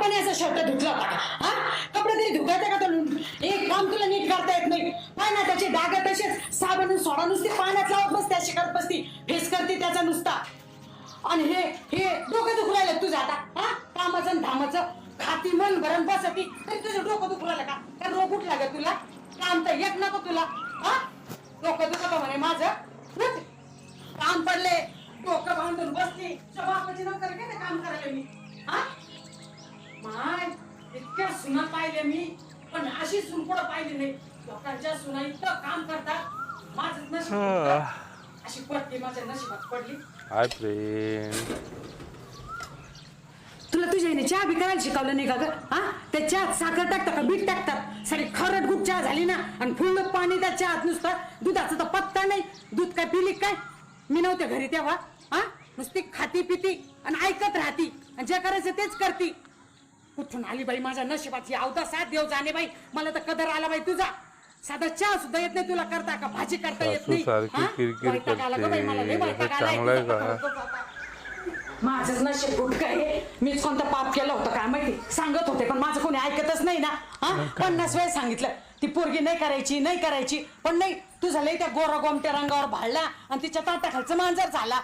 बापाने असं शर्ट धुतला होता का? हा? कपडे तरी धुता का तो एक काम तुला नीट करता येत नाही. पाय ना त्याचे डाग तसेच. साबण सोडा नुसती पाण्यात लावत बस त्या करत बसती. फेस करते त्याचा नुसता. आणि हे हे डोकं दुखू राहिलं तुझं आता? हा? कामाचं आणि धामाचं. खाती मन भरण बसती. तरी तुझं डोकं दुखू राहिलं का? कारण रोग उठला का तुला. काम तर येत नको तुला. हा? डोकं दुखत म्हणे माझं? काम पडले डोकं बांधून बसली तुझ्या बापाची नोकरी काय काम करायला मी? हा? माय इतक्या सुना पाहिले मी पण अशी सून कुठं पाहिली नाही. लोकांच्या सुना इतकं काम करतात. माझं नशीब फुटलं. अशी पडली माझ्या नशिबात पडली. हाय फ्रेंड तुला तुझ्या आईने चहा बी करायला शिकवलं नाही का ग? हा? त्या चहात साखर टाकतात का? बीट टाकतात? सारी खरट गुट चहा झाली ना? आणि फुल्ल पाणी त्या चहात नुसतं. दुधाचा तर पत्ता नाही. दूध काय पिली काय? मी नव्हते घरी तेव्हा. हा? नुसती खाती पिती आणि ऐकत राहती. आणि जे करायचं तेच करती. कुठून आली बाई माझ्या नशिबाची अवता साथ देव जाणे बाई. मला तर कदर आला बाई तुझा. साधा चहा सुद्धा येत नाही तुला करता का? भाजी करता येत सासू नाही. सारखी हा? किरकिर वैताग आला गं बाई मला, लय करते. वैताग आलाय चांगलं आहे तुझा. का? माझंच नशीब फुटकं आहे. मीच कोणतं पाप केलं होतं काय माहिती? सांगत होते पण माझं कोणी ऐकतच नाही ना. हा? पन्नास वेळेस सांगितलं. ती पोरगी नाही करायची नाही करायची. पण नाही तू झालंय त्या गोरा गोमट्या रंगावर भाळला आणि तिच्या ताटाखालचं मांजर झाला.